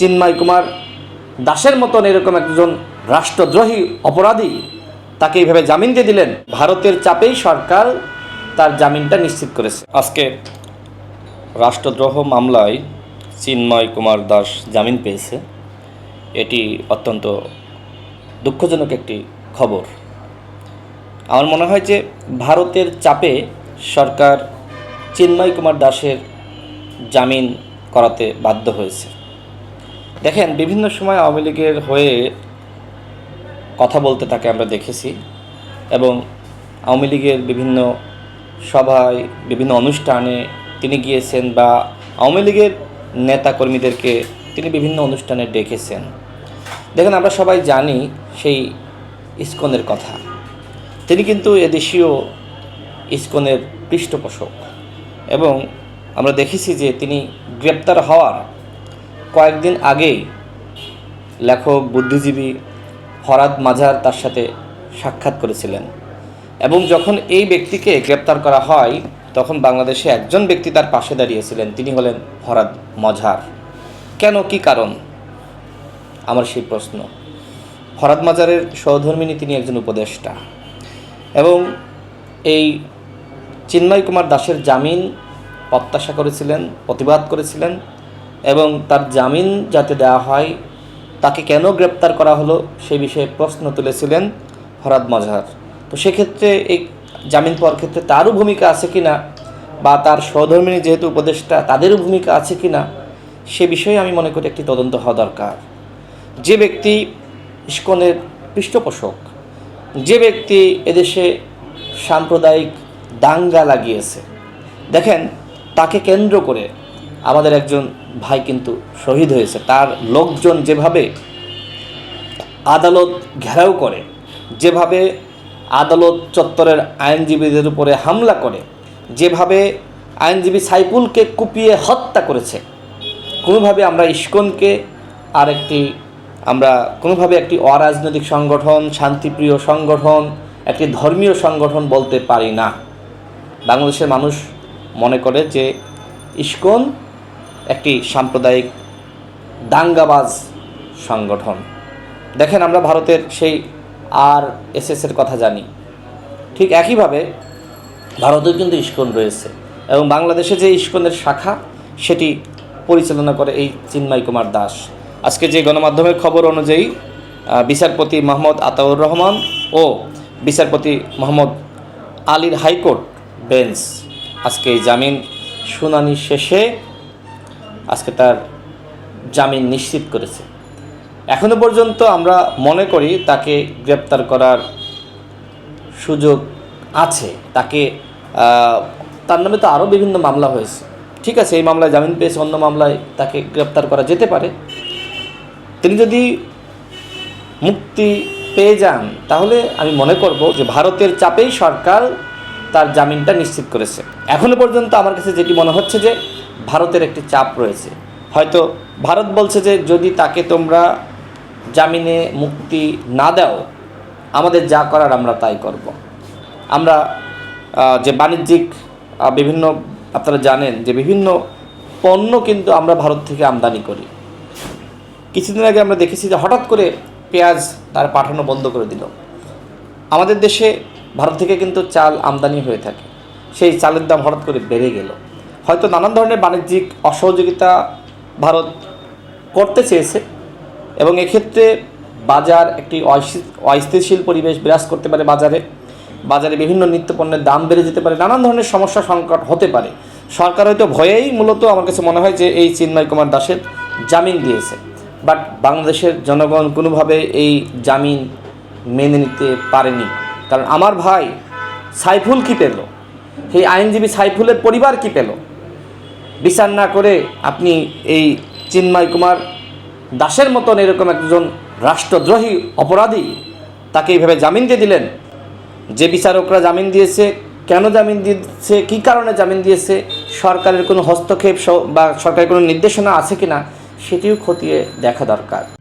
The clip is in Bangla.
চিন্ময় কুমার দাসের মতন এরকম একজন রাষ্ট্রদ্রোহী অপরাধী, তাকে এইভাবে জামিন দিয়ে দিলেন। ভারতের চাপেই সরকার তার জামিনটা নিশ্চিত করেছে। আজকে রাষ্ট্রদ্রোহ মামলায় চিন্ময় কুমার দাস জামিন পেয়েছে। এটি অত্যন্ত দুঃখজনক একটি খবর। আমার মনে হয় যে ভারতের চাপে সরকার চিন্ময় কুমার দাসের জামিন করাতে বাধ্য হয়েছে। দেখেন, বিভিন্ন সময় আওয়ামী লীগের হয়ে কথা বলতে তাকে আমরা দেখেছি এবং আওয়ামী লীগের বিভিন্ন সভায়, বিভিন্ন অনুষ্ঠানে তিনি গিয়েছেন বা আওয়ামী লীগের নেতাকর্মীদেরকে তিনি বিভিন্ন অনুষ্ঠানে ডেকেছেন। দেখেন, আমরা সবাই জানি সেই ইস্কনের কথা। তিনি কিন্তু এদেশীয় ইস্কনের পৃষ্ঠপোষক এবং আমরা দেখেছি যে তিনি গ্রেপ্তার হওয়ার কয়েকদিন আগেই লেখক, বুদ্ধিজীবী ফরাদ মাঝার তার সাথে সাক্ষাৎ করেছিলেন। এবং যখন এই ব্যক্তিকে গ্রেপ্তার করা হয়, তখন বাংলাদেশে একজন ব্যক্তি তার পাশে দাঁড়িয়েছিলেন। তিনি হলেন ফরাদ মজার কেন? কি কারণ? আমার সেই প্রশ্ন। ফরাদ মাজারের সহধর্মিনী তিনি একজন উপদেষ্টা। এবং এই চিন্ময় কুমার দাসের জামিন প্রত্যাশা করেছিলেন, প্রতিবাদ করেছিলেন। এবং তার জামিন যাতে দেওয়া হয়, তাকে কেন গ্রেপ্তার করা হলো সে বিষয়ে প্রশ্ন তুলেছিলেন ফরাদ মজহার। তো সেক্ষেত্রে এই জামিন পাওয়ার ক্ষেত্রে তারও ভূমিকা আছে কি না বা তার সহধর্মিনী যেহেতু উপদেষ্টা, তাদেরও ভূমিকা আছে কি না, সে বিষয়ে আমি মনে করি একটি তদন্ত হওয়া দরকার। যে ব্যক্তি ইস্কনের পৃষ্ঠপোষক, যে ব্যক্তি এদেশে সাম্প্রদায়িক দাঙ্গা লাগিয়েছে, দেখেন তাকে কেন্দ্র করে আমাদের একজন ভাই কিন্তু শহীদ হয়েছে। তার লোকজন যেভাবে আদালত ঘেরাও করে, যেভাবে আদালত চত্বরের আইনজীবীদের উপরে হামলা করে, যেভাবে আইনজীবী সাইফুলকে কুপিয়ে হত্যা করেছে, কোনোভাবে আমরা ইস্কনকে আর একটি আমরা কোনোভাবে একটি অরাজনৈতিক সংগঠন, শান্তিপ্রিয় সংগঠন, একটি ধর্মীয় সংগঠন বলতে পারি না। বাংলাদেশের মানুষ মনে করে যে ইস্কন একটি সাম্প্রদায়িক দাঙ্গাবাজ সংগঠন। দেখেন আমরা ভারতের সেই আর এসএসের কথা জানি। ঠিক একইভাবে ভারতেও কিন্তু ইস্কন রয়েছে এবং বাংলাদেশে যে ইস্কনের শাখা, সেটি পরিচালনা করে এই চিন্ময় কুমার দাস। আজকে যে গণমাধ্যমের খবর অনুযায়ী বিচারপতি মোহাম্মদ আতাউর রহমান ও বিচারপতি মোহাম্মদ আলীর হাইকোর্ট বেঞ্চ আজকে এই জামিন শুনানি শেষে আজকে তার জামিন নিশ্চিত করেছে। এখনও পর্যন্ত আমরা মনে করি তাকে গ্রেপ্তার করার সুযোগ আছে। তাকে তার নামে তো আরও বিভিন্ন মামলা হয়েছে। ঠিক আছে, এই মামলায় জামিন পেয়েছে, অন্য মামলায় তাকে গ্রেপ্তার করা যেতে পারে। তিনি যদি মুক্তি পেয়ে যান, তাহলে আমি মনে করব যে ভারতের চাপেই সরকার তার জামিনটা নিশ্চিত করেছে। এখনও পর্যন্ত আমার কাছে যেটি মনে হচ্ছে যে ভারতের একটি চাপ রয়েছে। হয়তো ভারত বলছে যে যদি তাকে তোমরা জামিনে মুক্তি না দাও, আমাদের যা করার আমরা তাই করব। আমরা যে বাণিজ্যিক বিভিন্ন, আপনারা জানেন যে বিভিন্ন পণ্য কিন্তু আমরা ভারত থেকে আমদানি করি। কিছুদিন আগে আমরা দেখেছি যে হঠাৎ করে পেঁয়াজ তার পাঠানো বন্ধ করে দিল। আমাদের দেশে ভারত থেকে কিন্তু চাল আমদানি হয়ে থাকে। সেই চালের দাম হঠাৎ করে বেড়ে গেল। হয়তো নানান ধরনের বাণিজ্যিক অসহযোগিতা ভারত করতে চেয়েছে এবং এক্ষেত্রে বাজার একটি অস্থি- অস্থিতিশীল পরিবেশ বিরাজ করতে পারে বাজারে। বাজারে বিভিন্ন নিত্য পণ্যের দাম বেড়ে যেতে পারে, নানান ধরনের সমস্যা সংকট হতে পারে। সরকার হয়তো ভয়েই মূলত আমার কাছে মনে হয় যে এই চিন্ময় কুমার দাসের জামিন দিয়েছে। বাট বাংলাদেশের জনগণ কোনোভাবে এই জামিন মেনে নিতে পারেনি। কারণ আমার ভাই সাইফুল কি পেল? সেই আইনজীবী সাইফুলের পরিবার কি পেল? বিচার না করে আপনি এই চিন্ময় কুমার দাসের মতন এরকম একজন রাষ্ট্রদ্রোহী অপরাধী, তাকে এইভাবে জামিন দিয়ে দিলেন? যে বিচারকরা জামিন দিয়েছে, কেন জামিন দিয়েছে, কি কারণে জামিন দিয়েছে, সরকারের কোনো হস্তক্ষেপ বা সরকারের কোনো নির্দেশনা আছে কি না সেটিও খতিয়ে দেখা দরকার।